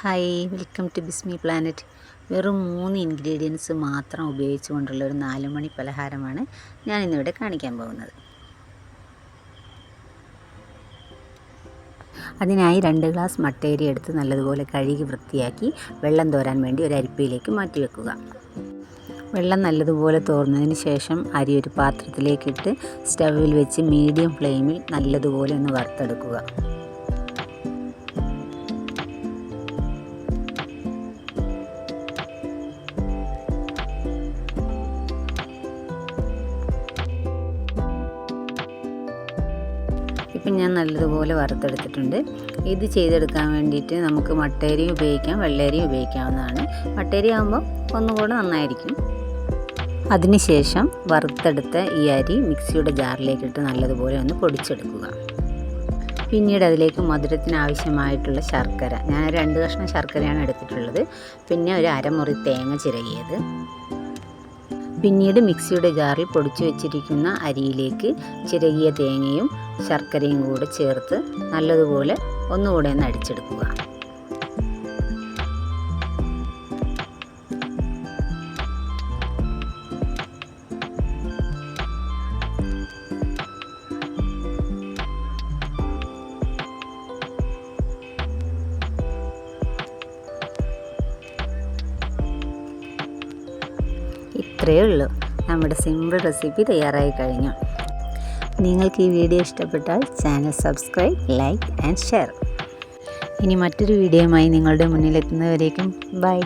Hi welcome to Bismi planet വെറും മൂന്ന് ingredients മാത്രം ഉപയോഗിച്ചുകൊണ്ടുള്ള ഒരു നാലുമണി പലഹാരമാണ് ഞാൻ ഇന്നിവിടെ കാണിക്കാൻ പോകുന്നത്. അതിനായി രണ്ട് ഗ്ലാസ് മട്ടേരി എടുത്ത് നല്ലതുപോലെ കഴുകി വൃത്തിയാക്കി വെള്ളം തോരാൻ വേണ്ടി ഒരു അരിപ്പയിലേക്ക് മാറ്റി വെക്കുക. വെള്ളം നല്ലതുപോലെ തോർന്നതിന് ശേഷം അരി ഒരു പാത്രത്തിലേക്കിട്ട് സ്റ്റവിൽ വെച്ച് മീഡിയം ഫ്ലെയിമിൽ നല്ലതുപോലെ ഒന്ന് വറുത്തെടുക്കുക. ഇപ്പം ഞാൻ നല്ലതുപോലെ വറുത്തെടുത്തിട്ടുണ്ട്. ഇത് ചെയ്തെടുക്കാൻ വേണ്ടിയിട്ട് നമുക്ക് മട്ടേരിയും ഉപയോഗിക്കാം വെള്ളേരിയും ഉപയോഗിക്കാവുന്നതാണ്. മട്ടേരി ആകുമ്പോൾ ഒന്നുകൂടെ നന്നായിരിക്കും. അതിനുശേഷം വറുത്തെടുത്ത ഈ അരി മിക്സിയുടെ ജാറിലേക്കിട്ട് നല്ലതുപോലെ ഒന്ന് പൊടിച്ചെടുക്കുക. പിന്നീട് അതിലേക്ക് മധുരത്തിന് ആവശ്യമായിട്ടുള്ള ശർക്കര. ഞാൻ രണ്ട് കഷ്ണം ശർക്കരയാണ് എടുത്തിട്ടുള്ളത്. പിന്നെ ഒരു അരമുറി തേങ്ങ ചിരകിയത്. പിന്നീട് മിക്സിയുടെ ജാറിൽ പൊടിച്ചു വെച്ചിരിക്കുന്ന അരിയിലേക്ക് ചിരകിയ തേങ്ങയും ശർക്കരയും കൂടെ ചേർത്ത് നല്ലതുപോലെ ഒന്നുകൂടെ ഒന്ന് അടിച്ചെടുക്കുക. ഇത്രയേ ഉള്ളൂ. നമ്മുടെ സിമ്പിൾ റെസിപ്പി തയ്യാറായി കഴിഞ്ഞു. നിങ്ങൾക്ക് ഈ വീഡിയോ ഇഷ്ടപ്പെട്ടാൽ channel subscribe like and share ഇനി മറ്റൊരു വീഡിയോയുമായി നിങ്ങളുടെ മുന്നിലെത്തുന്നവരേക്കും ബൈ